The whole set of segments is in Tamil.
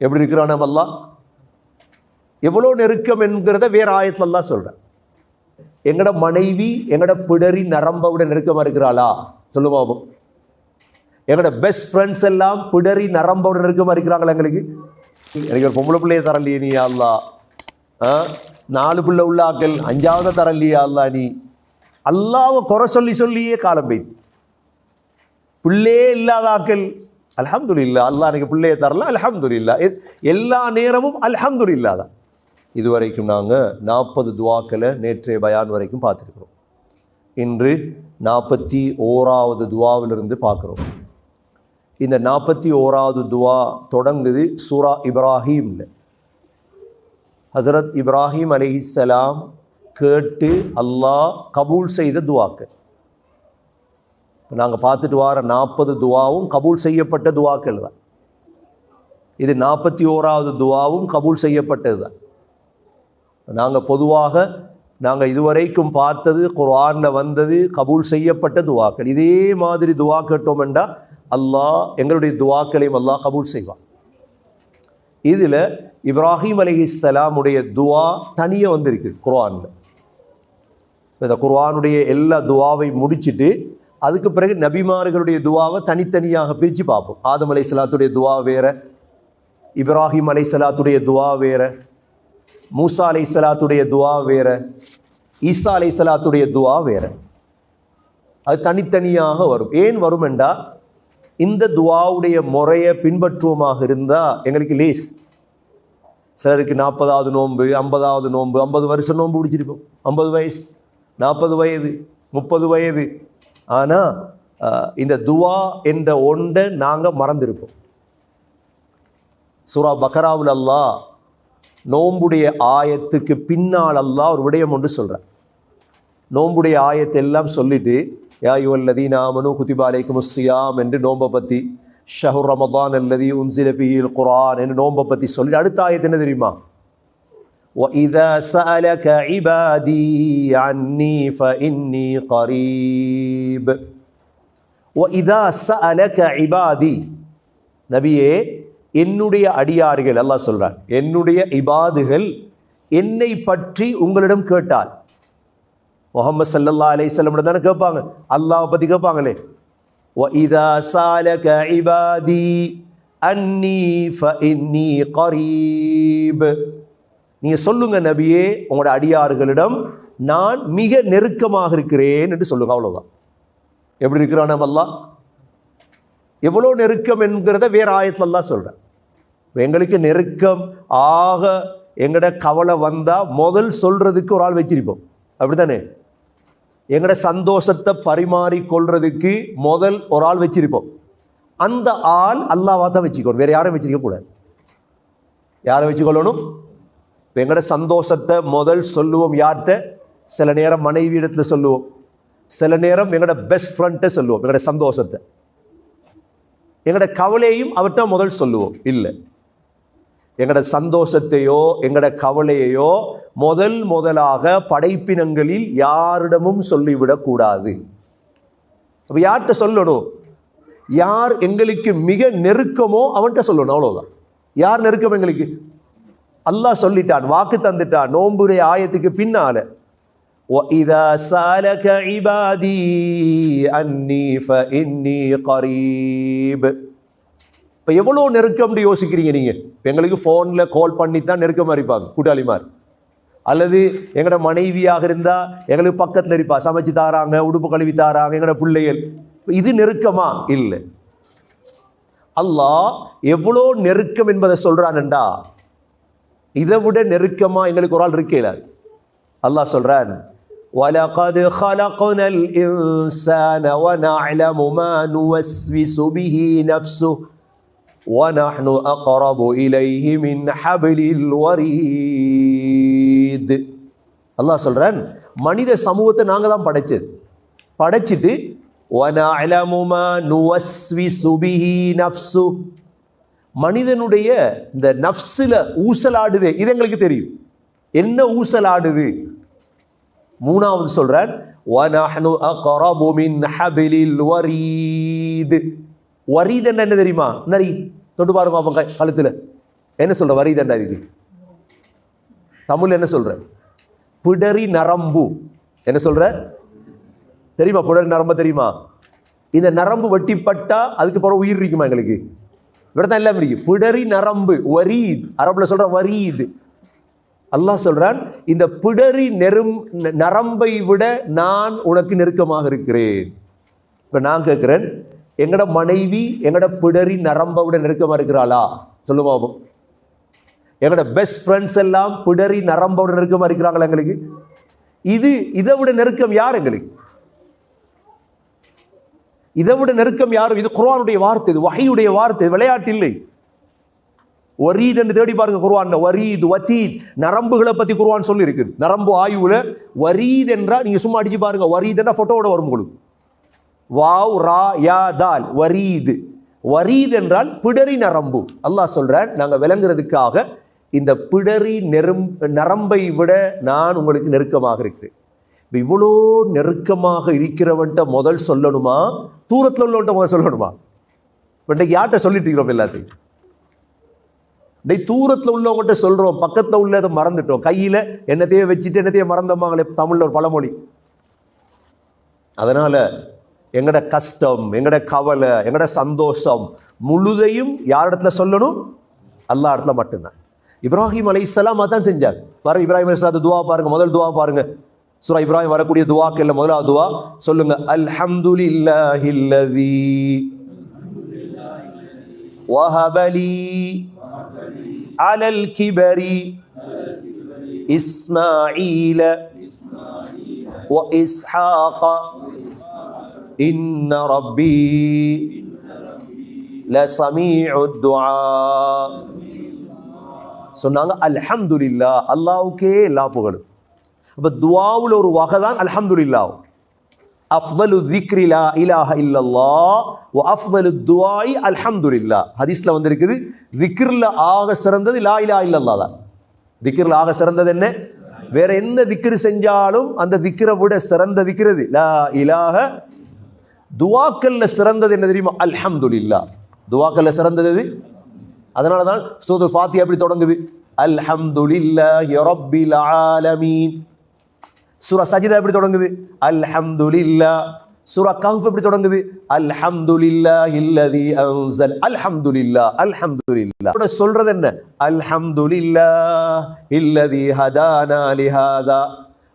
எப்படி இருக்கிறான் நம்ம எவ்வளோ நெருக்கம் என்கிறத வேற ஆயத்தில் தான் சொல்கிறேன் எங்கட மனைவி எங்கட பிடரி நரம்பை விட இருக்கிறாளா? சொல்லுவாபம் எங்களோட எங்கட பெஸ்ட் ஃப்ரெண்ட்ஸ் எல்லாம் பிடரி நரம்ப விட இருக்கிறாங்களா எங்களுக்கு? எனக்கு ஒரு பொம்பளை பிள்ளையை தரலையே நீ அல்லா ஆ? நாலு பிள்ளை உள்ள ஆக்கள் அஞ்சாவது தரலையே அல்லா நீ. அல்லாவை குறை சொல்லி சொல்லியே காலம் பெய்து பிள்ளையே இல்லாத ஆக்கள் அலமதுல்லா அல்லாஹ் எனக்கு பிள்ளையை தரல அலமதுல்லா எல்லா நேரமும் அலமதுல்லா தான். இதுவரைக்கும் நாங்கள் நாற்பது துவாக்களை நேற்றைய பயான் வரைக்கும் பார்த்துருக்குறோம். இன்று நாற்பத்தி ஓராவது துவாவிலிருந்து பார்க்குறோம். இந்த நாற்பத்தி ஓராவது துவா தொடங்குது சூரா இப்ராஹீமில். ஹசரத் இப்ராஹிம் அலிஹிஸ்லாம் கேட்டு அல்லாஹ் கபூல் செய்த துவாக்கள். நாங்கள் பார்த்துட்டு வர நாற்பது துவாவும் கபூல் செய்யப்பட்ட துவாக்கள் தான். இது நாற்பத்தி ஓராவது துவாவும் கபூல் செய்யப்பட்டது தான். நாங்கள் பொதுவாக நாங்கள் இதுவரைக்கும் பார்த்தது குர்ஆனில் வந்தது கபூல் செய்யப்பட்ட துவாக்கள். இதே மாதிரி துவா கேட்டோம்டா அல்லாஹ் எங்களுடைய துவாக்களையும் அல்லாஹ் கபூல் செய்வான். இதில் இப்ராஹிம் அலைஹிஸ்ஸலாமுடைய துவா தனியாக வந்திருக்கு குர்ஆனில். இந்த குர்ஆனுடைய எல்லா துவாவை முடிச்சுட்டு அதுக்கு பிறகு நபிமார்களுடைய துவாவை தனித்தனியாக பிரித்து பார்ப்போம். ஆதம் அலை சலாத்துடைய துவா வேற இப்ராஹிம் அலை சலாத்துடைய துவா வேற மூசா அலை சலாத்துடைய துவா வேற ஈசா அலை சலாத்துடைய துவா வேற. அது தனித்தனியாக வரும். ஏன் வரும் என்றா இந்த துவாவுடைய முறையை பின்பற்றுவோமாக இருந்தால் எங்களுக்கு லேஸ். சிலருக்கு நாற்பதாவது நோன்பு ஐம்பதாவது நோன்பு ஐம்பது வருஷம் நோன்பு பிடிச்சிருப்போம். ஐம்பது வயசு நாற்பது வயது முப்பது வயது ஆனால் இந்த துவா என்ற ஒன்றை நாங்கள் மறந்திருப்போம். சூரா பக்கராவுல் அல்லாஹ் நோம்புடைய ஆயத்துக்கு பின்னால் அல்லாஹ் ஒரு விடயம் ஒன்று சொல்கிறார் நோம்புடைய ஆயத்தை எல்லாம் சொல்லிட்டு யா யுவல்லதி நாமனு குதிபாலைக்கு முஸ்ஸியாம் என்று நோம்பை பற்றி ஷஹுர் ரமதான் அல்லதி உன்சில குரான் என்று நோம்பை பற்றி சொல்லிட்டு அடுத்த ஆயத்து என்ன தெரியுமா? وَإِذَا سَأَلَكَ عِبَادِي عَنِّي فَإِنِّي قَرِيبٌ وَإِذَا سَأَلَكَ عِبَادِي நபியே என்னுடைய அடியார்கள் அல்லாஹ் சொல்றான் என்னுடைய இபாதுகள் என்னை பற்றி உங்களிடம் கேட்டால் முகமது சல்லல்லா அலைஹிஸ்ஸலாம் தானே கேட்பாங்க அல்லாஹ் பத்தி கேட்பாங்களே وَإِذَا سَأَلَكَ عِبَادِي أَنِّي فَإِنِّي قَرِيبٌ நீங்க சொல்லுங்க நபியே உங்களோட அடியார்களிடம் நான் மிக நெருக்கமாக இருக்கிறேன் என்று சொல்லுங்க அவ்வளவுதான். எப்படி இருக்கிறான் நம்ம எவ்வளோ நெருக்கம் என்கிறத வேற ஆயத்துல தான் சொல்றேன். எங்களுக்கு நெருக்கம் ஆக எங்கட கவலை வந்தா முதல் சொல்றதுக்கு ஒரு ஆள் வச்சிருப்போம். அப்படித்தானே? எங்கட சந்தோஷத்தை பரிமாறி கொள்றதுக்கு முதல் ஒரு ஆள் வச்சிருப்போம். அந்த ஆள் அல்லாவா தான் வச்சுக்கணும். வேற யாரும் வச்சிருக்க கூடாது. யாரை வச்சுக்கொள்ளணும்? எங்களோட சந்தோஷத்தை முதல் சொல்லுவோம் யார்கிட்ட? சில நேரம் மனைவி இடத்துல சொல்லுவோம். சில நேரம் எங்களோட பெஸ்ட் ஃப்ரெண்ட்டை சொல்லுவோம். எங்களோட சந்தோஷத்தை. எங்களோட கவலையையும் அவர்கிட்ட முதல் சொல்லுவோம். இல்லை. எங்களோட சந்தோஷத்தையோ எங்களோட கவலையையோ முதல் முதலாக படைப்பினங்களில் யாரிடமும் சொல்லிவிடக்கூடாது அப்போ யார்கிட்ட சொல்லணும்? யார் எங்களுக்கு மிக நெருக்கமோ அவன்கிட்ட சொல்லணும். அவ்வளோதான் யார் நெருக்கம் எங்களுக்கு? அல்லாஹ் சொல்லிட்டான் வாக்கு தந்துட்டான் நோம்புடைய ஆயத்துக்கு பின்னால وَإِذَا سَأَلَكَ عِبَادِي أَنِّي فَإِنِّي قَرِيبٌ இப்போ எவ்வளோ நெருக்கம்னு யோசிக்கிறீங்க நீங்கள் இப்போ எங்களுக்கு ஃபோனில் கால் பண்ணி தான் நெருக்கமாக இருப்பாங்க கூட்டாளிமார் அல்லது எங்களோட மனைவியாக இருந்தால் எங்களுக்கு பக்கத்தில் இருப்பா சமைச்சு தாராங்க உடுப்பு கழுவி தாராங்க எங்களோட பிள்ளைகள் இது நெருக்கமா இல்லை அல்லாஹ் எவ்வளோ நெருக்கம் என்பதை சொல்றான்டா இதை விட நெருக்கமா எங்களுக்கு ஒரு ஆள் இருக்கல அல்லாஹ் சொல்றான் وَلَقَدْ خَلَقْنَا الْإِنسَانَ وَنَعْلَمُ مَا نُوَسْوِسُ بِهِ نَفْسُهُ وَنَحْنُ أَقْرَبُ إِلَيْهِ مِنْ حَبْلِ الْوَرِيدِ அல்லாஹ் சொல்றான் மனித சமூகத்தை நாங்க தான் படைச்சது படைச்சிட்டு وَنَعْلَمُ مَا نُوَسْوِسُ بِهِ نَفْسُهُ மனிதனுடைய இந்த நஃப்ஸில் ஊசலாடுது. இது எங்களுக்கு தெரியும். என்ன ஊசலாடுது? மூணாவது சொல்கிறார் வரீத். என்ன தெரியுமா? நரி தொட்டு பாருங்க அவங்க கழுத்தில். என்ன சொல்ற? வரிதண்டா இது. தமிழ் என்ன சொல்கிற பிடரி நரம்பு. என்ன சொல்கிற தெரியுமா? புடரி நரம்பு தெரியுமா? இந்த நரம்பு வெட்டிப்பட்டா அதுக்கு பிறகு உயிர் இருக்குமா எங்களுக்கு? இவ்வளோ எல்லாம் இருக்கு பிடரி நரம்பு வரீத். அரபுல சொல்ற வரீத். அல்லாஹ் சொல்றான் இந்த பிடரி நெரும் நரம்பை விட நான் உனக்கு நெருக்கமாக இருக்கிறேன். இப்போ நான் கேட்குறேன் எங்கட மனைவி எங்கட பிடரி நரம்பை விட நெருக்கமாக இருக்கிறாளா? சொல்லுவோம் எங்களோட பெஸ்ட் ஃப்ரெண்ட்ஸ் எல்லாம் பிடரி நரம்போட நெருக்கமாக இருக்கிறாங்களா எங்களுக்கு? இது இதை விட நெருக்கம் யார் எங்களுக்கு? இதை விட நெருக்கம் யாரும் இது குர்வானுடைய வார்த்தை இது வகையுடைய வார்த்தை விளையாட்டு இல்லை. ஒரீத் என்று தேடி பாருங்க குர்ஆன்ல. வரீத் வத்தீத் நரம்புகளை பத்தி குருவான் சொல்லி இருக்குது நரம்பு ஆயுவில் வரீத் என்றா நீங்க சும்மா அடிச்சு பாருங்க. வரீத் என்றா வரும் உங்களுக்கு. வாவ் ரா யா தால் வரீது. வரீத் என்றால் பிடரி நரம்பு. அல்லாஹ் சொல்றான் நாங்கள் விளங்குறதுக்காக இந்த பிடரி நெரும் நரம்பை விட நான் உங்களுக்கு நெருக்கமாக இருக்கிறேன். இவ்வளோ நெருக்கமாக இருக்கிறவன்ட்ட முதல் சொல்லணுமா? தூரத்தில் உள்ளவன்ட்ட முதல் சொல்லணுமா? இன்றைக்கு யார்கிட்ட சொல்லிட்டு இருக்கிறோம் எல்லாத்தையும்? டேய் தூரத்தில் உள்ளவங்ககிட்ட சொல்றோம் பக்கத்தில் உள்ளதை மறந்துட்டோம். கையில் என்னத்தையே வச்சுட்டு என்னத்தையே மறந்தோமாங்களே தமிழில் ஒரு பழமொழி. அதனால் எங்கட கஷ்டம் எங்கட கவலை எங்கட சந்தோஷம் முழுதையும் யாரிடத்துல சொல்லணும்? எல்லா இடத்துல மட்டும்தான். இப்ராஹிம் அலைஹிஸ்ஸலாம் அதான் செஞ்சார். பாருங்க இப்ராஹிம் அலைஹிஸ்ஸலாத்து துவா பாருங்க முதல் துவா பாருங்க. சூரா இப்ராஹிம் வரக்கூடிய துவாக்கல்ல முதலாவது துவா சொல்லுங்க அல்ஹம்துலில்லாஹில்லதி வஹபலி அலல் கிபரி இஸ்மாஈல وإسحاق إن ربي لسميع الدعاء சொன்னாங்க அல்ஹம்துலில்லா அல்லாவுக்கே எல்லா புகழும் அப்ப துவாவுல ஒரு வகை தான் அல்ஹம்துலில்லா அஃதலு திக்ரி லா இலாஹ இல்லல்லா வ அஃதலு துஆஇ அல்ஹம்துலில்லா ஹதீஸ்ல வந்திருக்குது திக்ரில் ஆக சிறந்தது லா இலா இல்லல்லா தான். திக்ரில் ஆக சிறந்தது என்ன? வேற எந்த திக்ரு செஞ்சாலும் அந்த திக்ரை விட சிறந்த திக்கிறது லா இலாஹ. துவாக்கல்ல சிறந்தது என்ன தெரியுமா? அல்ஹம்துலில்லா துவாக்கல்ல சிறந்தது எது? அதனால தான் சூது ஃபாத்தியா எப்படி தொடங்குது? அல்ஹம்துலில்லாஹி ரப்பில் ஆலமீன். சூரா சஜிதா எப்படி தொடங்குது? அல்ஹம்துலில்லா சூரா கஹ்ஃப் எப்படி தொடங்குது? அல்ஹம்துலில்லா இல்லதி அன்சல் அல்ஹம்துலில்லா அல்ஹம்துலில்லா கூட சொல்றது என்ன? அல்ஹம்துலில்லா இல்லதி ஹதானா லிஹாதா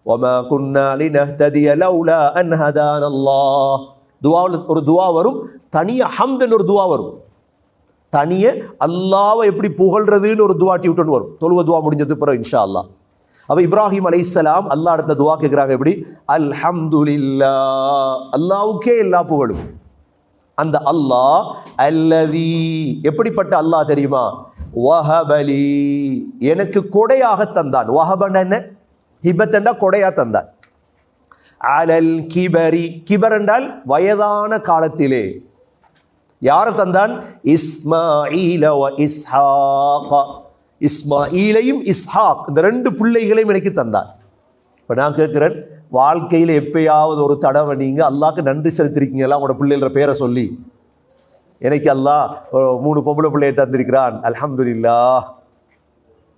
வமா குன்னா லினஹ்ததிய லௌலா அன் ஹதான அல்லாஹ் துவாவில் ஒரு துவா வரும். தனிய ஹம்துன்னு ஒரு துவா வரும். தனிய அல்லாவை எப்படி புகழ்றதுன்னு ஒரு துவா டியூட்டன் வரும். தொழுவ துவா முடிஞ்சது பிறகு இன்ஷா அல்லாஹ். அப்போ இப்ராஹிம் அலை இஸ்லாம் அல்லா அடுத்த துவா கேட்குறாங்க எப்படி? அல்ஹம்துலில்லா. அல்லாவுக்கே எல்லா புகழும். அந்த அல்லாஹ் அல்லதி. எப்படிப்பட்ட அல்லாஹ் தெரியுமா? வஹபலி எனக்கு கொடையாக தந்தான். வஹபன் என்ன? ஹிபத்தண்டா கொடையா தந்தான். அலல் கிபரி. கிபர் என்றால் வயதான காலத்திலே. யாரை தந்தான்? இஸ்மாயில இஸ்ஹாகா இஸ்மாயிலையும் இஸ்ஹாக் இந்த ரெண்டு பிள்ளைகளையும் எனக்கு தந்தார். இப்போ நான் கேட்குறேன் வாழ்க்கையில் எப்பயாவது ஒரு தடவை நீங்கள் அல்லாக்கு நன்றி செலுத்திருக்கீங்களா உங்களோட பிள்ளைகள பேரை சொல்லி. எனக்கு அல்லாஹ் மூணு பொம்பளை பிள்ளையை தந்திருக்கிறான் அலமதுல்லா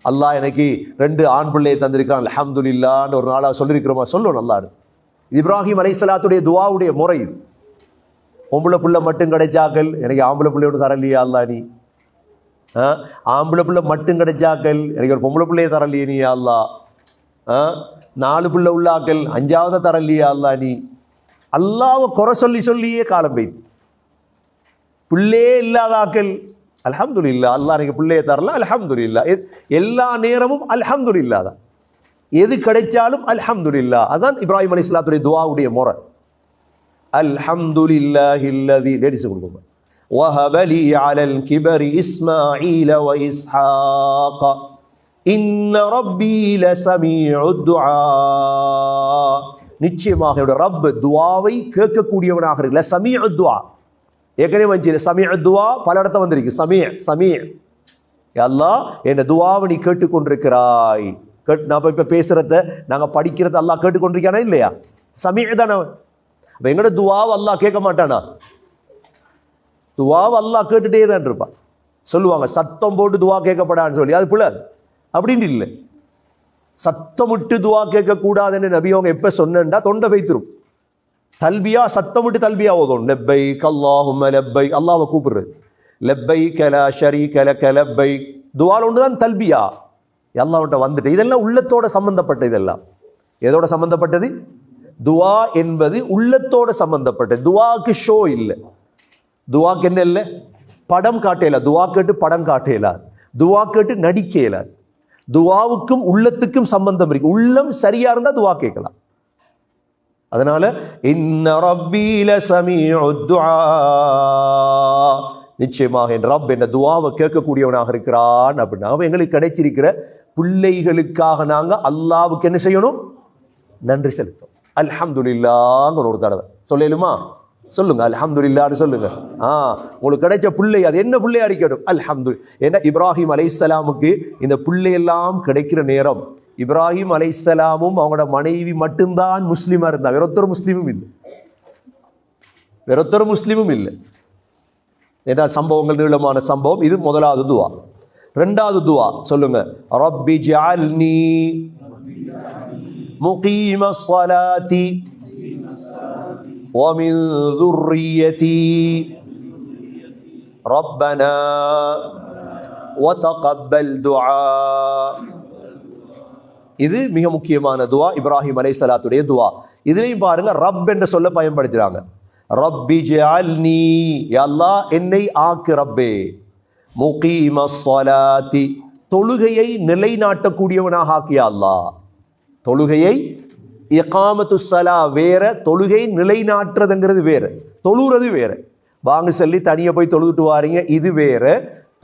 அல்லாஹ் எனக்கு ரெண்டு ஆண் பிள்ளையை தந்திருக்கிறான் அலமதுல்லான்னு ஒரு நாளாக சொல்லியிருக்கிறோமா சொல்லணும் அல்லாஹ் இப்ராஹிம் அலைசலாத்துடைய துவாவுடைய முறை பொம்பளை பிள்ளை மட்டும் கிடைச்சாக்கள் எனக்கு ஆம்பளை பிள்ளையோட தரலையா அல்லா நீ? ஆம்பளை பிள்ளை மட்டும் கிடைச்சாக்கள் எனக்கு ஒரு பொம்பளை பிள்ளையை தரலையே நீ அல்லா. நாலு பிள்ளை உள்ளாக்கள் அஞ்சாவது தரலையே அல்லா நீ. அல்லாவை குறை சொல்லி சொல்லியே காலம் பெய்து. பிள்ளையே இல்லாத ஆக்கள் இல்லா அல்லா எனக்கு பிள்ளையை தரல அல்ஹம்துலில்லா. இல்லா எல்லா நேரமும் அல்ஹம்துலில்லா தான். எது கிடைச்சாலும் அல்ஹம்துலில்லா. அதான் இப்ராஹிம் அலி இஸ்லாத்துடைய துவாவுடைய முறை. அல்ஹம்துலில்லாஹி அல்லதி. லேடிஸ் கொடுங்க. وهب لي على الكبر إسماعيل وإسحاق إن ربي لسميع الدعاء நிச்சயமாக என்னோட ரப் துவாவை கேட்கக்கூடியவனாக இருக்கு சமீ துவா ஏற்கனவே வந்து சமீ துவா பல இடத்த வந்திருக்கு சமீ சமீ அல்லாஹ் என் துவாவை நீ கேட்டுக்கொண்டிருக்கிறாய் கேட்டு நான் இப்போ பேசுறத நாங்க படிக்கிறத அல்லாஹ் கேட்டுக்கொண்டிருக்கானா இல்லையா சமீ தானே அவன். அப்ப எங்களோட துவாவை அல்லாஹ் கேட்க மாட்டானா துவாவை அல்லாஹ் கேட்டுட்டே தான் இருப்பான். சொல்லுவாங்க சத்தம் போட்டு துவா கேட்கப்படான்னு சொல்லி. அது பிள்ளை அப்படின்னு இல்லை. சத்தமிட்டு துவா கேட்கக்கூடாதுன்னு நபி அவங்க எப்போ சொன்னா தொண்டை வைத்திரும். தல்பியா சத்தமிட்டு தல்பியா ஓதும் லெப்பை கல்லாஹும் லெப்பை அல்லாவை கூப்பிடுறது. லெப்பை கல ஷரி கல கலப்பை துவால் ஒன்று தான் தல்பியா அல்லாஹ்விட்ட வந்துட்டு இதெல்லாம் உள்ளத்தோட சம்பந்தப்பட்ட இதெல்லாம். எதோட சம்பந்தப்பட்டது? துவா என்பது உள்ளத்தோட சம்பந்தப்பட்டது. துவாக்கு ஷோ இல்லை. துவாக்கு என்ன இல்லை? படம் காட்டையில துவா கேட்டு படம் காட்டையிலார் துவா கேட்டு நடிக்கையிலார் துவாவுக்கும் உள்ளத்துக்கும் சம்பந்தம் இருக்கு. உள்ளம் சரியா இருந்தா துவா கேட்கலாம். அதனால இன்ன ரப்பீல சமீஉ நிச்சயமாக என் ரப் என்ன துவாவை கேட்கக்கூடியவனாக இருக்கிறான். அப்படின்னா அவன் எங்களுக்கு கிடைச்சிருக்கிற பிள்ளைகளுக்காக நாங்க அல்லாவுக்கு என்ன செய்யணும்? நன்றி செலுத்தும் அல்ஹம்துலில்லாஹ்னு ஒரு தடவை. சொல்லலுமா? சொல்லுங்க அல்ஹம்துலில்லாஹ்னு சொல்லுங்க. ஆ உங்களுக்கு கிடைச்ச பிள்ளை அது என்ன பிள்ளையா இருக்கட்டும்? அல்ஹம்து ஏன்னா இப்ராஹிம் அலைசலாமுக்கு இந்த பிள்ளையெல்லாம் கிடைக்கிற நேரம். இப்ராஹிம் அலைசலாமும் அவங்களோட மனைவி மட்டும்தான் முஸ்லீமா இருந்தா. வேறொத்தர் முஸ்லீமும் இல்லை. வேறொத்தர் முஸ்லீமும் இல்லை. ஏன்னா சம்பவங்கள் நீளமான சம்பவம். இது முதலாவது துவா. ரெண்டாவது துவா சொல்லுங்க. ரப்பி ஜால்னி முகீம சலாத்தி ومن ذريتي ربنا وتقبل دعاء இது மிக முக்கியமான துவா இப்ராஹிம் அலை சலாத்துடைய துவா இதுலையும் பாருங்க ரப் என்ற சொல்ல பயன்படுத்துறாங்க ரப்பி ஜஅல்னி யா அல்லாஹ் என்னை ஆக்கு ரப்பே முகீம ஸலாத்தி தொழுகையை நிலைநாட்டக்கூடியவனாக ஆக்கியா அல்லாஹ் தொழுகையை இகாமத்து சலா வேற தொழுகை நிலைநாட்டுறதுங்கிறது வேறு. தொழுகிறது வேறு. வாங்க சொல்லி தனியாக போய் தொழுதுட்டு வாரீங்க இது வேறு.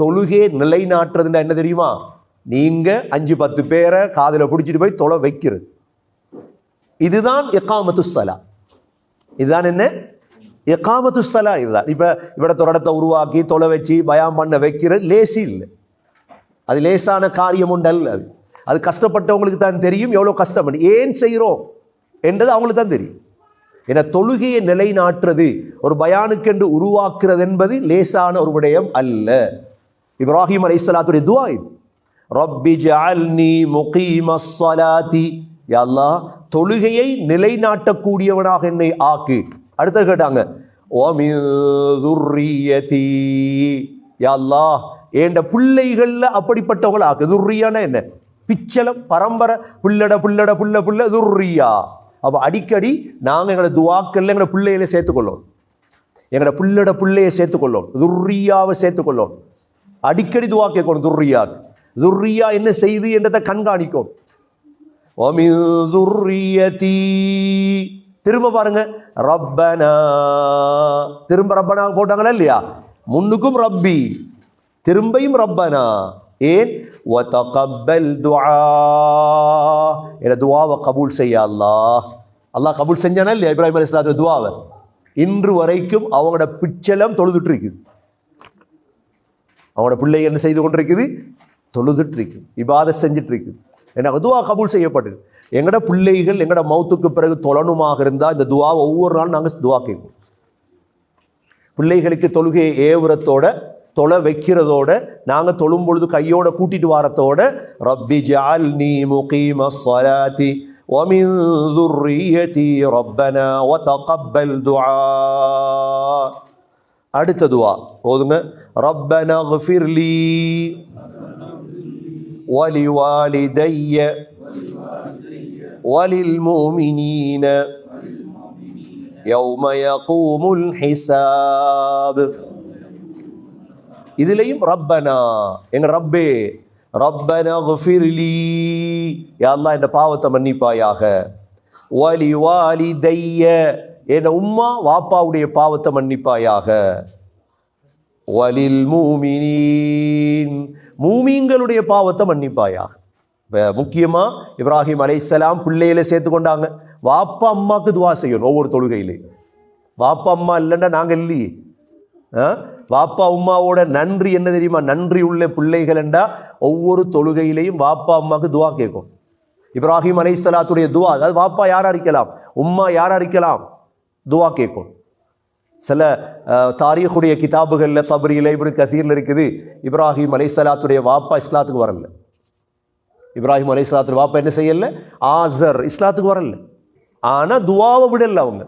தொழுகை நிலைநாட்டுறதுன்னா என்ன தெரியுமா? நீங்கள் அஞ்சு பத்து பேரை காதில் பிடிச்சிட்டு போய் தொலை வைக்கிறது. இதுதான் இகாமத்து சலா இதுதான் என்ன? இகாமத்து சலா இதுதான். இப்போ இவட தொடடத்தை உருவாக்கி தொலை வச்சு பயம் பண்ண வைக்கிறது லேசி இல்லை. அது லேசான காரியம் உண்டு அல்ல அது. அது கஷ்டப்பட்டவங்களுக்கு தான் தெரியும் எவ்வளோ கஷ்டம் ஏன் செய்கிறோம் என்றது அவங்களுக்கு தான் தெரியும். என தொழுகையை நிலைநாட்டுறது ஒரு பயானுக்கென்று உருவாக்குறது என்பது லேசான ஒரு விடயம் அல்ல. இப்ராஹிம் அலைஹிஸ்ஸலாத்துடைய துவா இது. ரப்பி ஜால்னி முகீமஸ் ஸலாத்தி. யா தொழுகையை நிலைநாட்டக்கூடியவனாக என்னை ஆக்கு. அடுத்த கேட்டாங்க ஓமின் யல்லா ஏண்ட அல்லாஹ் என்ற பிள்ளைகள்ல அப்படிப்பட்டவங்கள ஆக்கு. துர்ரியானா என்ன? பிச்சலம் பரம்பரை புள்ளட புள்ளட புள்ள புள்ள துர்ரியா. அப்போ அடிக்கடி நாங்கள் எங்களை துவாக்கல்ல எங்களோட பிள்ளைகளை சேர்த்துக்கொள்ளோம். எங்களோட பிள்ளோட பிள்ளையை சேர்த்துக்கொள்ளோம். துர்ரியாவை சேர்த்துக்கொள்ளோம். அடிக்கடி துவா கேட்கணும் துர்ரியா. துர்ரியா என்ன செய்து என்றதை கண்காணிக்கும். திரும்ப பாருங்க. ரப்பனா. திரும்ப ரப்பனா போட்டாங்களா இல்லையா? முன்னுக்கும் ரப்பி. திரும்பையும் ரப்பனா. ஏன்? ஒத்தகப்பல் துவா என துவாவை கபூல் செய்ய அல்லா அல்லாஹ் கபூல் செஞ்சானா இல்லையா? இப்ராஹிம் அலி இஸ்லாத்து துவாவை இன்று வரைக்கும் அவங்களோட பிச்சலம் தொழுதுட்டு இருக்குது அவங்களோட பிள்ளை என்ன செய்து கொண்டிருக்குது? தொழுதுட்டு இருக்குது இபாதை செஞ்சுட்டு இருக்குது எனக்கு துவா கபூல் செய்யப்பட்டது. எங்களோட பிள்ளைகள் எங்களோட மௌத்துக்கு பிறகு தொலனுமாக இருந்தால் இந்த துவா ஒவ்வொரு நாளும் நாங்கள் துவா கேட்போம். பிள்ளைகளுக்கு தொழுகை ஏவுரத்தோட தொலை வைக்கிறதோட நாங்கள் தொழும் பொழுது கையோட கூட்டிட்டு வாரத்தோட ரப்பி ஜஅல்னி முகீம ஸலாத்தி ومن ذريتي ربنا وتقبل دعاء அடுத்த துவா ஓதுங்க ربنا اغفر لي ولوالدي وللمؤمنين يوم يقوم الحساب இதுலேயும் ரப்பனா எங்க ரப்பே ரப்பனா ஃபிர்லி யா அல்லாஹ் இந்த பாவத்தை மன்னிப்பாயாக வாலி வாலி தைய என் உம்மா வாப்பாவுடைய பாவத்தை மன்னிப்பாயாக வலில் மூமினீன் மூமீன்களுடைய பாவத்தை மன்னிப்பாயாக இப்போ முக்கியமாக இப்ராஹிம் அலைசலாம் பிள்ளையில சேர்த்து கொண்டாங்க வாப்பா அம்மாக்கு துவா செய்யணும் ஒவ்வொரு தொழுகையிலையும் வாப்பா அம்மா இல்லைன்னா நாங்கள் இல்லையே வாப்பா உம்மாவோட நன்றி என்ன தெரியுமா? நன்றி உள்ள பிள்ளைகள் என்றா ஒவ்வொரு தொழுகையிலையும் வாப்பா அம்மாவுக்கு துவா கேட்கும். இப்ராஹிம் அலைஹிஸ்ஸலாத்துடைய துவா அதாவது வாப்பா யாரா இருக்கலாம் உம்மா யாரா இருக்கலாம் துவா கேட்கும். சில அஹ், கிதாபுகளில் தபரியில் இப்படி கசீரில் இருக்குது. இப்ராஹிம் அலைஹிஸ்ஸலாத்துடைய வாப்பா இஸ்லாத்துக்கு வரல. இப்ராஹிம் அலைஹிஸ்ஸலாத்துடைய வாப்பா என்ன செய்யல? ஆசர் இஸ்லாத்துக்கு வரல. ஆனால் துவாவை விடல அவங்க.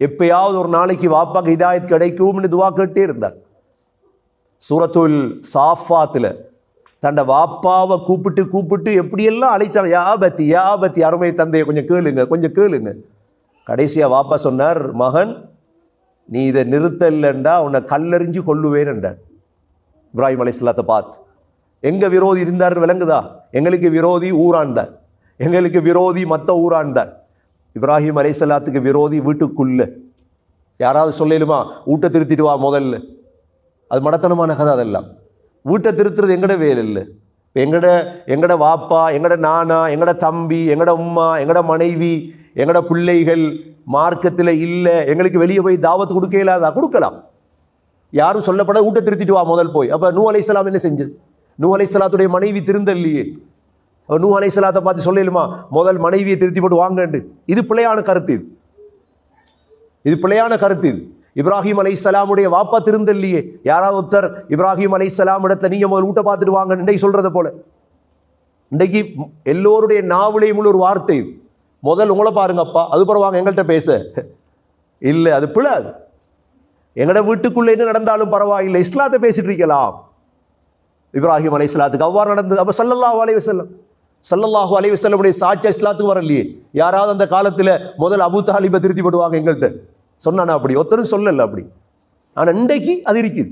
எப்பயாவது ஒரு நாளைக்கு வாப்பாக்கு இதாயத் கிடைக்கும்னு துவா கேட்டே இருந்தார். சூரத்துல் சாஃபாத்தில் தண்ட வாப்பாவை கூப்பிட்டு கூப்பிட்டு எப்படியெல்லாம் அழைத்தாங்க யாபத்தி யாபத்தி அருமை தந்தையை கொஞ்சம் கேளுங்க கொஞ்சம் கேளுங்க. கடைசியாக வாப்பா சொன்னார் மகன் நீ இதை நிறுத்தலைண்டா உன்னை கல்லெறிஞ்சு கொள்ளுவேன் என்றார். இப்ராஹிம் அலைஹிஸ்ஸலாத்தை பார்த்து எங்கே விரோதி இருந்தார்? விளங்குதா? எங்களுக்கு விரோதி ஊரான்தார் எங்களுக்கு விரோதி மற்ற ஊரான்தார் இப்ராஹிம் அலைசல்லாத்துக்கு விரோதி வீட்டுக்குள்ள. யாராவது சொல்லலுமா ஊட்ட திருத்திட்டு வா முதல்ல. அது மடத்தனமான கதை அதெல்லாம். வீட்டை திருத்துறது எங்கட வேலை இல்லை. எங்கட எங்கட வாப்பா எங்கட நானா எங்கட தம்பி எங்கட உம்மா எங்கட மனைவி எங்கட பிள்ளைகள் மார்க்கத்தில் இல்லை எங்களுக்கு வெளியே போய் தாவத்து கொடுக்க இல்லாதா கொடுக்கலாம். யாரும் சொல்லப்பட ஊட்ட திருத்திட்டு வா முதல் போய். அப்போ நூ அலைஹிஸ்ஸலாம் என்ன செஞ்சது? நூ அலைஹிஸ்ஸலாத்துடைய மனைவி திருந்தல்லையே. நூ அலைஹிஸ்ஸலாத்தை பார்த்து சொல்லலுமா முதல் மனைவியை திருத்தி போட்டு வாங்கண்டு இது பிள்ளையான கருத்து இது. இது பிழையான கருத்து இது. இப்ராஹிம் அலை சலாமுடைய வாப்பா திருந்தல்லையே. யாராவது ஒருத்தர் இப்ராஹிம் அலை சலாம் இடத்துல நீங்கள் முதல் ஊட்ட பார்த்துட்டு வாங்க இன்றைக்கு சொல்றத போல. இன்றைக்கு எல்லோருடைய நாவலையும் உள்ள ஒரு வார்த்தை முதல் உங்களை பாருங்கப்பா அது வாங்க எங்கள்கிட்ட பேச. இல்லை அது பிழை அது வீட்டுக்குள்ளே என்ன நடந்தாலும் பரவாயில்லை இஸ்லாத்தை பேசிட்டு இருக்கலாம். இப்ராஹிம் அலை இஸ்லாத்துக்கு அவ்வாறு நடந்தது. அப்போ சல்லல்லாஹு அலைஹி வஸல்லம். சல்லல்லாஹு அலைவு வஸல்லமுடைய சாட்சியா இஸ்லாத்துக்கு வரலையே. யாராவது அந்த காலத்தில் முதல் அபு தாலிபை திருத்தி போடுவாங்க எங்கள்கிட்ட சொன்னானா அப்படி? ஒருத்தரும் சொல்லல அப்படி. ஆனால் இன்றைக்கு அது இருக்குது.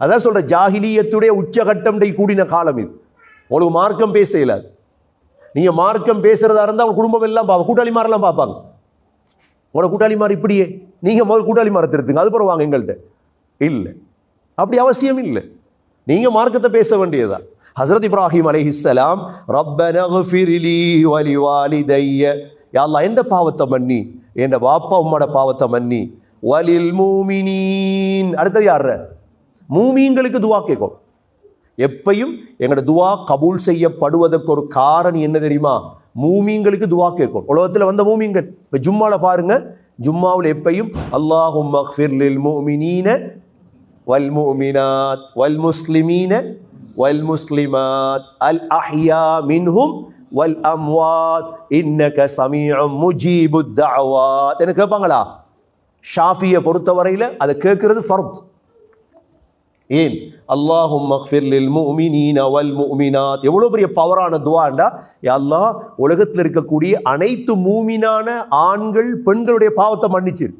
அதான் சொல்கிற ஜாஹிலியத்துடைய உச்சகட்டம் கூடின காலம் இது. உங்களுக்கு மார்க்கம் பேச இயலாது நீங்கள் மார்க்கம் பேசுகிறதா இருந்தால் உங்க குடும்பம் எல்லாம் பார்ப்பாங்க கூட்டாளிமாரெல்லாம் பார்ப்பாங்க உங்களோட கூட்டாளிமார் இப்படியே? நீங்கள் முதல் கூட்டாளி மாற திருத்துங்க அது போடுவாங்க வாங்க எங்கள்கிட்ட இல்லை. அப்படி அவசியம் இல்லை. நீங்கள் மார்க்கத்தை பேச வேண்டியதா ஹசரத் இப்ராஹிம் அலைஹிஸ்ஸலாம் ரப்பன ஃபிரிலி வலி யாழ்லா எந்த பாவத்தை மன்னி? என் வாப்பா உம்மோட பாவத்தை மன்னி. வலில் மூமினீன். அடுத்தது யார் மூமீன்களுக்கு துவா கேட்கும். எப்பையும் எங்களோட துவா கபூல் செய்யப்படுவதற்கு ஒரு காரணம் என்ன தெரியுமா? மூமீன்களுக்கு துவா கேட்கும். உலகத்தில் வந்த மூமீன்கள். இப்போ ஜும்மாவில் பாருங்க. ஜும்மாவில் எப்பையும் அல்லாஹும் மக்ஃபிர்லில் மூமினீன வல் மூமினாத் வல் முஸ்லிமீன வல் முஸ்லிமாத் அல் அஹ்யா மின்ஹும் வல் அம்வாத் இன்னக சமீஉம் முஜீபுத் தஅவாத் என்ன கேட்பாங்களா? ஷாஃபியை பொறுத்தவரையில் அதை கேட்கறது ஃபர்த் ஏன்? அல்லாஹும் மக்ஃபிர்லில் முஃமினீன வல் முஃமினாத் எவ்வளோ பெரிய பவரான துவாண்டா அல்லாஹ் உலகத்தில் இருக்கக்கூடிய அனைத்து மூமினான ஆண்கள் பெண்களுடைய பாவத்தை மன்னிச்சிரு.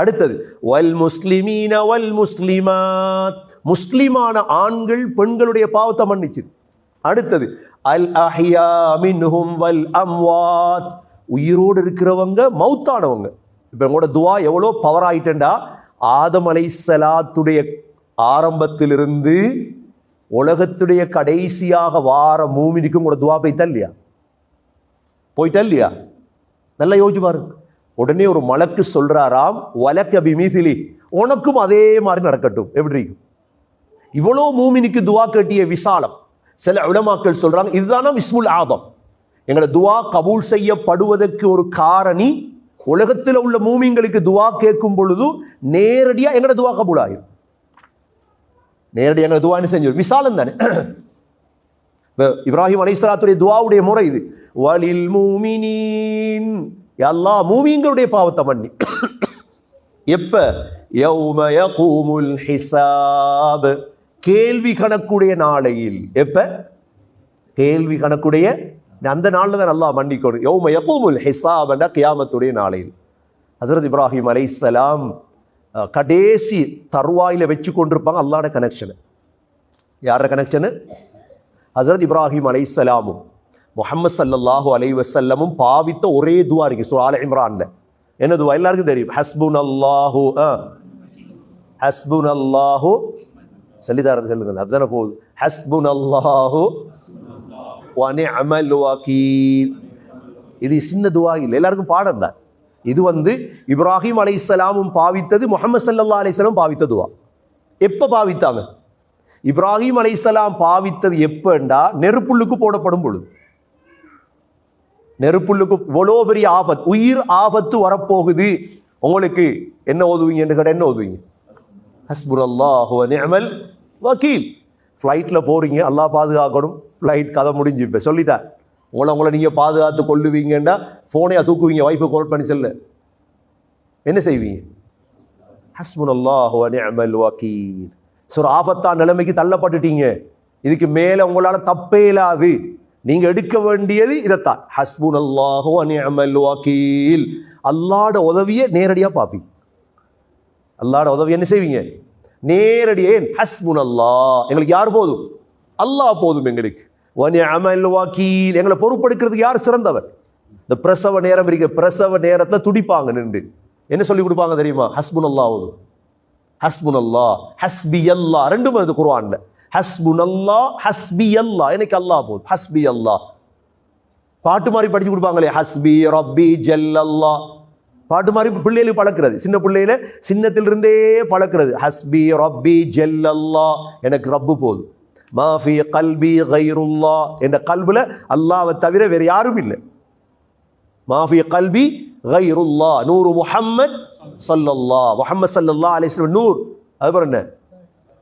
அடுத்தது வல் முஸ்லிமீன வல் முஸ்லிமாத். முஸ்லிமான ஆண்கள் பெண்களுடைய பாவத்தை மன்னிச்சு. அடுத்தது அல் அஹ்யா மின்ஹும் வல் அம்வாத். உயிரோடு இருக்கிறவங்க மௌத்தானவங்க. இப்போ உங்களோட துவா எவ்வளோ பவர் ஆயிட்டேன்டா. ஆதம் அலைசலாத்துடைய ஆரம்பத்திலிருந்து உலகத்துடைய கடைசியாக வார மூமினிக்கும் உங்களோட துவா போய்த்தா இல்லையா? போயிட்டா இல்லையா? நல்லா யோசிச்சு பாருங்க. உடனே ஒரு மலக்கு சொல்றாராம் வலக்க பிமிசிலி. உனக்கும் அதே மாதிரி நடக்கட்டும். எப்படி? இவ்வளோ மூமினிக்கு துவா கட்டிய விசாலம். சில உலமாக்கள் சொல்றாங்க இதுதானா இஸ்முல் ஆதம்? எங்களை துவா கபூல் செய்யப்படுவதற்கு ஒரு காரணி உலகத்தில் உள்ள மூமிங்களுக்கு துவா கேட்கும் பொழுது நேரடியாக எங்களோட துவா கபூல் ஆயிரும் நேரடியாக எங்களை துவா என்ன செஞ்சு விசாலம் தானே. இப்ப இப்ராஹிம் அலைஹிஸ்ஸலாத்துடைய துவாவுடைய முறை இது. வலில் மூமினின் எல்லா மூவிங்களுடைய பாவத்தை மன்னி எப்ப? யௌமய கூமுல் ஹிசாப் கேள்வி கணக்குடைய நாளையில். எப்ப? கேள்வி கணக்குடைய அந்த நாளில் தான் நல்லா மன்னிக்கணும். யோம எப்பவும் ஹிசாப் என்ற கியாமத்துடைய நாளையில். ஹசரத் இப்ராஹிம் அலை சலாம் கடைசி தருவாயில் வச்சு கொண்டிருப்பாங்க அல்லாட கனெக்ஷனு யார கனெக்ஷனு ஹசரத் இப்ராஹிம் அலைஹிஸ்ஸலாமும் முஹம்மது ஸல்லல்லாஹு அலை வசல்லமும் பாவித்த ஒரே துவா இருக்கு சூரா ஆல இம்ரான்ல. என்ன துவா? எல்லாருக்கும் தெரியும். ஹஸ்புன் அல்லாஹு ஹஸ்புன் அல்லாஹு சொல்லித்தாரது சொல்லுங்க அதுதானே போகுது. ஹஸ்புன் அல்லாஹு வனிஅமல் வக்கீல் இது சின்ன துவா இல்லை. எல்லாருக்கும் பாடம் தான். இது வந்து இப்ராஹிம் அலைஹிஸ்ஸலாமும் பாவித்தது முகமது சல்லா அலைஹி வஸல்லம் பாவித்த துவா. எப்போ பாவித்தாங்க? இப்ராஹிம் அலைஹிஸ்ஸலாம் பாவித்தது எப்போண்டா நெருப்புள்ளுக்கு போடப்படும் பொழுது. நெருப்புள்ளுக்கு இவ்வளோ பெரிய ஆபத் உயிர் ஆபத்து வரப்போகுது. உங்களுக்கு என்ன ஓதுவீங்க என்று கேட்டால் என்ன ஓதுவீங்க? ஹஸ்புர் வ நிஅமல் வக்கீல். ஃப்ளைட்டில் போகிறீங்க எல்லாம் பாதுகாக்கணும். ஃப்ளைட் கதை முடிஞ்சு இப்போ சொல்லிட்டேன் உங்களை உங்களை நீங்கள் பாதுகாத்து கொள்ளுவீங்கன்னா ஃபோனையாக தூக்குவீங்க ஒய்ஃபை கால் பண்ணி செல்ல. என்ன செய்வீங்க? ஹஸ்புனல்லாஹு வ நிஅமல் வக்கீல். ஸோ ஒரு ஆபத்தான நிலைமைக்கு தள்ளப்பட்டுட்டீங்க. இதுக்கு மேலே உங்களால் தப்பே இல்லாது. நீங்கள் எடுக்க வேண்டியது இதைத்தான். ஹஸ்புனல்லாஹு அல்லாஹோ நிஅமல் வக்கீல். அல்லாட உதவியை நேரடியாக பார்ப்பீங்க அல்லாட உதவி என்ன செய்வீங்க? நேரடியே ஹஸ்புன் அல்லா எங்களுக்கு யார் போதும்? அல்லாஹ் போதும் எங்களுக்கு. வனி அமல் வாக்கீல். எங்களை பொறுப்படுக்கிறதுக்கு யார் சிறந்தவர்? இந்த பிரசவ நேரம் இருக்க. பிரசவ நேரத்தில் துடிப்பாங்க நின்று. என்ன சொல்லி கொடுப்பாங்க தெரியுமா? ஹஸ்புன் அல்லாஹ் ஓதும் ஹஸ்புன் அல்லா ஹஸ்பி அல்லா ரெண்டும் அது குர்ஆன்ல. ஹஸ்புனல்லா அல்லாஹ் ஹஸ்பி அல்லாஹ் எனக்கு அல்லாஹ் போதும் ஹஸ்பி அல்லாஹ் பாட்டு மாதிரி படிச்சு கொடுப்பாங்களே ஹஸ்பி ரப்பி ஜல்லல்லா. பாட்டு மாதிரி பிள்ளைகளுக்கு பழக்கிறது. சின்ன பிள்ளையில சின்னத்திலிருந்தே பழக்கிறது. ஹஸ்பி ரப்பி ஜல்லல்லா. எனக்கு ரப்பு போதும். மாஃபி கல்பி கைருல்லா. என்ற கல்பில் அல்லாவை தவிர வேறு யாரும் இல்லை. மாஃபி கல்பி கைருல்லா. நூறு முஹம்மத் சல்லல்லா. முஹம்மத் சல்லல்லா அலிஸ்லம் நூர் அதுபோல் என்ன?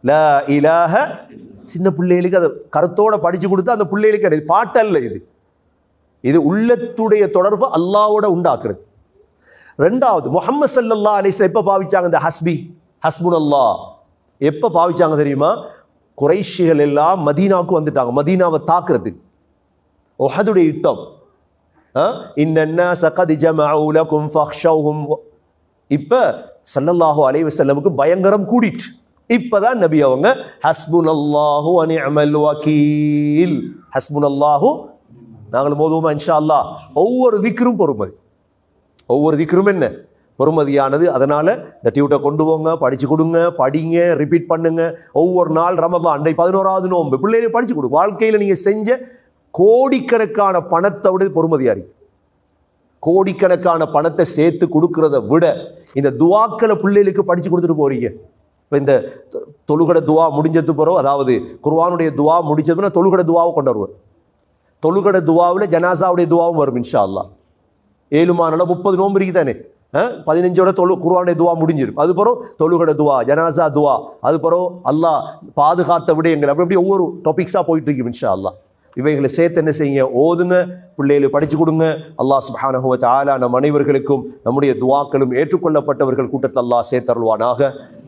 லா இலாஹ. சின்ன பிள்ளைகளுக்கு அதை கருத்தோட படிச்சு கொடுத்தா அந்த பிள்ளைகளுக்கு கிடையாது. பாட்டல்ல இது. இது உள்ளத்துடைய தொடர்பு அல்லாவோட உண்டாக்குறது. ரெண்டாவது முகமது சல்லல்லா அலிஸ்ல எப்போ பாவிச்சாங்க இந்த ஹஸ்பி? ஹஸ்முன் அல்லா எப்போ பாவிச்சாங்க தெரியுமா? குறைஷிகள் எல்லாம் மதீனாவுக்கு வந்துட்டாங்க. மதீனாவை தாக்குறது. ஒஹதுடைய யுத்தம். இன்ன சகதி ஜமவுலகும் ஃபஹ்ஷவுஹும் இப்போ சல்லல்லாஹு அலைவசல்லமுக்கு பயங்கரம் கூடிட்டு. இப்பதான் நபி அவங்க ஹஸ்புன் அல்லாஹு அனிஅமல் வக்கீல் ஹஸ்புன் அல்லாஹு நாங்கள் மோதுவோமா இன்ஷா அல்லாஹ் ஒவ்வொரு திக்கரும் பொறுமதி. ஒவ்வொரு திக்கரும் என்ன? பொறுமதியானது. அதனால் இந்த டியூட்டை கொண்டு போங்க படித்து கொடுங்க படிங்க ரிப்பீட் பண்ணுங்க. ஒவ்வொரு நாள் ரமதான் அன்றை பதினோராவது நோன்பு. பிள்ளைகளை படிச்சு கொடுங்க. வாழ்க்கையில் நீங்கள் செஞ்ச கோடிக்கணக்கான பணத்தை விட பொறுமதியாக இருக்கு. கோடிக்கணக்கான பணத்தை சேர்த்து கொடுக்கறத விட இந்த துவாக்களை பிள்ளைகளுக்கு படித்து கொடுத்துட்டு போறீங்க. இப்போ இந்த தொ- தொழுகட துவா முடிஞ்சது பிறகு அதாவது குர்வானுடைய துவா முடிச்சதுன்னா தொழுகட துவாவை கொண்டு வருவார். தொழுகட துவாவில் ஜனாசாவுடைய துவாவும் வரும் இன்ஷா அல்லா ஏழு முப்பது நோம்பு இருக்கு தானே? பதினஞ்சோட தொழு குர்வானுடைய துவா முடிஞ்சிடும் அது பிறகு தொழுகட துவா ஜனாசா துவா அது பிறகு அல்லாஹ் பாதுகாத்த விடயங்கள் அப்படி அப்படி ஒவ்வொரு டாபிக்ஸாக போயிட்டு இருக்கு இன்ஷா அல்லா இவைகளை சேர்த்து என்ன செய்யுங்க? ஓதுங்க பிள்ளைகளுக்கு படிச்சு கொடுங்க. அல்லாஹ் சுப்ஹானஹு ஆலா நம் அனைவர்களுக்கும் நம்முடைய துவாக்களும் ஏற்றுக்கொள்ளப்பட்டவர்கள் கூட்டத்தில் அல்லாஹ் சேர்த்தருள்வானாக.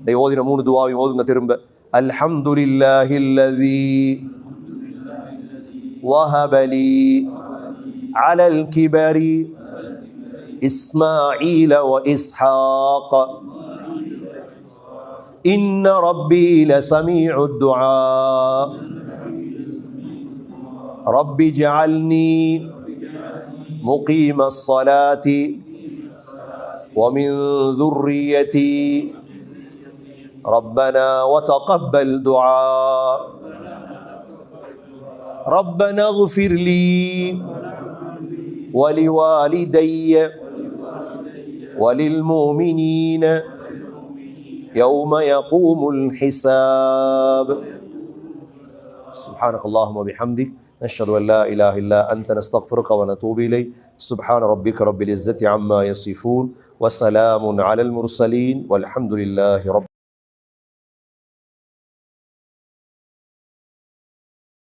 இந்த ஓதின மூணு துவாவையும் ஓதுங்க திரும்ப அல்ஹம்துலில்லாஹில்லதி وهب لي على الكبر إسماعيل وإسحاق إن ربي لسميع الدعاء رب اجعلني مقيم الصلاة ومن ذريتي ربنا وتقبل دعاء. ربنا اغفر لي ولوالدي وللمؤمنين يوم يقوم الحساب. سبحانك اللهم وبحمدك نشهد أن لا إله إلا أنت نستغفرك ونتوب إليك. سبحان ربك رب العزة عما يصفون وسلام على المرسلين والحمد لله رب